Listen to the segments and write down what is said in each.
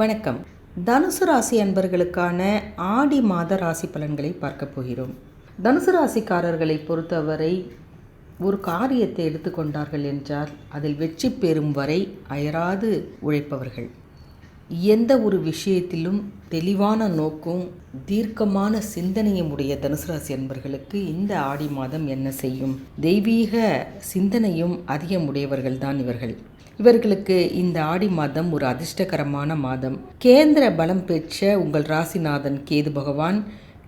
வணக்கம். தனுசு ராசி அன்பர்களுக்கான ஆடி மாத ராசி பலன்களை பார்க்க போகிறோம். தனுசு ராசிக்காரர்களை பொறுத்தவரை ஒரு காரியத்தை எடுத்துக்கொண்டார்கள் என்றால் அதில் வெற்றி பெறும் வரை அயராது உழைப்பவர்கள். எந்த ஒரு விஷயத்திலும் தெளிவான நோக்கும் தீர்க்கமான சிந்தனையும் உடைய தனுசு ராசி அன்பர்களுக்கு இந்த ஆடி மாதம் என்ன செய்யும்? தெய்வீக சிந்தனையும் அதிகம் உடையவர்கள்தான் இவர்கள். இவர்களுக்கு இந்த ஆடி மாதம் ஒரு அதிர்ஷ்டகரமான மாதம். கேந்திர பலம் பெற்ற உங்கள் ராசிநாதன் கேது பகவான்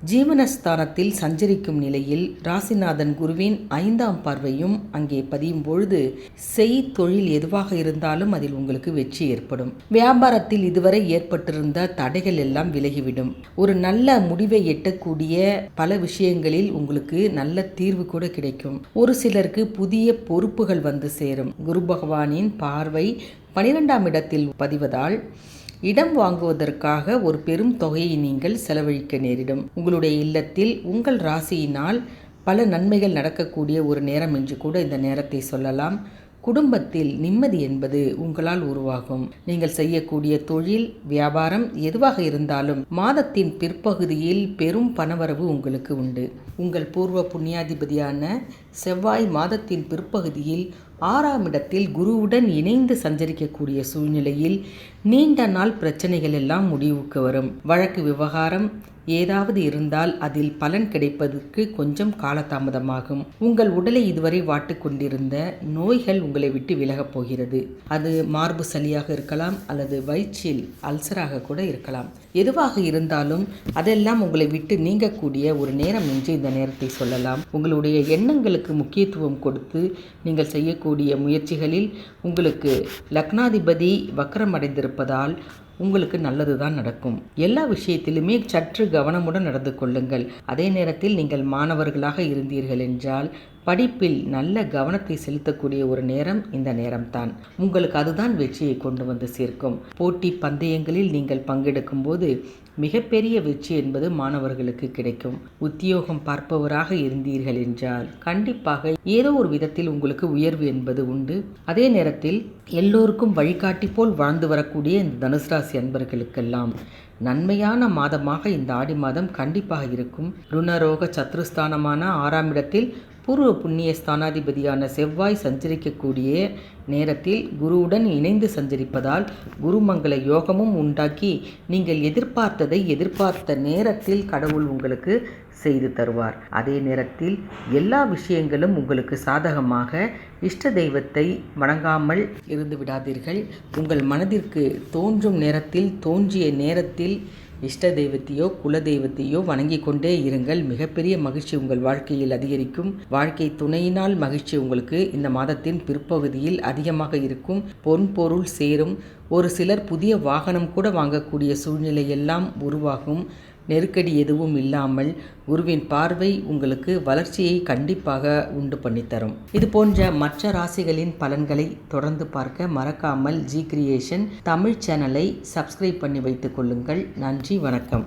ஜீவனஸ்தானத்தில் சஞ்சரிக்கும் நிலையில் ராசிநாதன் குருவின் ஐந்தாம் பார்வையும் அங்கே பதியும் பொழுது செய் தொழில் எதுவாக இருந்தாலும் அதில் உங்களுக்கு வெற்றி ஏற்படும். வியாபாரத்தில் இதுவரை ஏற்பட்டிருந்த தடைகள் எல்லாம் விலகிவிடும். ஒரு நல்ல முடிவை எட்டக்கூடிய பல விஷயங்களில் உங்களுக்கு நல்ல தீர்வு கூட கிடைக்கும். ஒரு சிலருக்கு புதிய பொறுப்புகள் வந்து சேரும். குரு பகவானின் பார்வை பனிரெண்டாம் இடத்தில் பதிவதால் இடம் வாங்குவதற்காக ஒரு பெரும் தொகையை நீங்கள் செலவழிக்க நேரிடும். உங்களுடைய இல்லத்தில் உங்கள் ராசியினால் பல நன்மைகள் நடக்கக்கூடிய ஒரு நேரம் என்று கூட இந்த நேரத்தை சொல்லலாம். குடும்பத்தில் நிம்மதி என்பது உங்களால் உருவாகும். நீங்கள் செய்யக்கூடிய தொழில் வியாபாரம் எதுவாக இருந்தாலும் மாதத்தின் பிற்பகுதியில் பெரும் பணவரவு உங்களுக்கு உண்டு. உங்கள் பூர்வ புண்ணியாதிபதியான செவ்வாய் மாதத்தின் பிற்பகுதியில் ஆறாம் இடத்தில் குருவுடன் இணைந்து சஞ்சரிக்கக்கூடிய சூழ்நிலையில் நீண்ட நாள் பிரச்சனைகள் எல்லாம் முடிவுக்கு வரும். வழக்கு விவகாரம் ஏதாவது இருந்தால் அதில் பலன் கிடைப்பதற்கு கொஞ்சம் காலதாமதமாகும். உங்கள் உடலை இதுவரை வாட்டு கொண்டிருந்த நோய்கள் உங்களை விட்டு விலகப் போகிறது. அது மார்பு சளியாக இருக்கலாம் அல்லது வயிற்றில் அல்சராக கூட இருக்கலாம். எதுவாக இருந்தாலும் அதெல்லாம் உங்களை விட்டு நீங்கக்கூடிய ஒரு நேரம் என்று இந்த நேரத்தை சொல்லலாம். உங்களுடைய எண்ணங்களுக்கு முக்கியத்துவம் கொடுத்து நீங்கள் செய்யக்கூடிய முயற்சிகளில் உங்களுக்கு லக்னாதிபதி வக்கரமடைந்திருப்பதால் உங்களுக்கு நல்லது தான் நடக்கும். எல்லா விஷயத்திலுமே சற்று கவனமுடன் நடந்து கொள்ளுங்கள். அதே நேரத்தில் நீங்கள் மாணவர்களாக இருந்தீர்கள் என்றால் படிப்பில் நல்ல கவனத்தை செலுத்தக்கூடிய ஒரு நேரம் இந்த நேரம்தான். உங்களுக்கு அதுதான் வெற்றியை கொண்டு வந்து சேர்க்கும். போட்டி பந்தயங்களில் நீங்கள் பங்கெடுக்கும் போது மிகப்பெரிய வெற்றி என்பது மாணவர்களுக்கு கிடைக்கும். உத்தியோகம் பார்ப்பவராக இருந்தீர்கள் என்றால் கண்டிப்பாக ஏதோ ஒரு விதத்தில் உங்களுக்கு உயர்வு என்பது உண்டு. அதே நேரத்தில் எல்லோருக்கும் வழிகாட்டி போல் வாழ்ந்து வரக்கூடிய இந்த தனுசு ராசி அன்பர்களுக்கெல்லாம் நன்மையான மாதமாக இந்த ஆடி மாதம் கண்டிப்பாக இருக்கும். ருணரோக சத்ருஸ்தானமான ஆறாம் இடத்தில் பூர்வ புண்ணிய ஸ்தானாதிபதியான செவ்வாய் சஞ்சரிக்கக்கூடிய நேரத்தில் குருவுடன் இணைந்து சஞ்சரிப்பதால் குருமங்கள யோகமும் உண்டாக்கி நீங்கள் எதிர்பார்த்ததை எதிர்பார்த்த நேரத்தில் கடவுள் உங்களுக்கு செய்து தருவார். அதே நேரத்தில் எல்லா விஷயங்களும் உங்களுக்கு சாதகமாக இஷ்ட தெய்வத்தை வணங்காமல் இருந்து விடாதீர்கள். உங்கள் மனதிற்கு தோன்றும் நேரத்தில் தோன்றிய நேரத்தில் இஷ்ட தெய்வத்தையோ குல தெய்வத்தையோ வணங்கி கொண்டே இருங்கள். மிகப்பெரிய மகிழ்ச்சி உங்கள் வாழ்க்கையில் அதிகரிக்கும். வாழ்க்கை துணையினால் மகிழ்ச்சி உங்களுக்கு இந்த மாதத்தின் பிற்பகுதியில் அதிகமாக இருக்கும். பொன் பொருள் சேரும். ஒரு சிலர் புதிய வாகனம் கூட வாங்கக்கூடிய சூழ்நிலை எல்லாம் உருவாகும். நெருக்கடி எதுவும் இல்லாமல் குருவின் பார்வை உங்களுக்கு வளர்ச்சியை கண்டிப்பாக உண்டு பண்ணித்தரும். இது போன்ற மற்ற ராசிகளின் பலன்களை தொடர்ந்து பார்க்க மறக்காமல் ஜி கிரியேஷன் தமிழ் சேனலை சப்ஸ்கிரைப் பண்ணி வைத்துக் கொள்ளுங்கள். நன்றி வணக்கம்.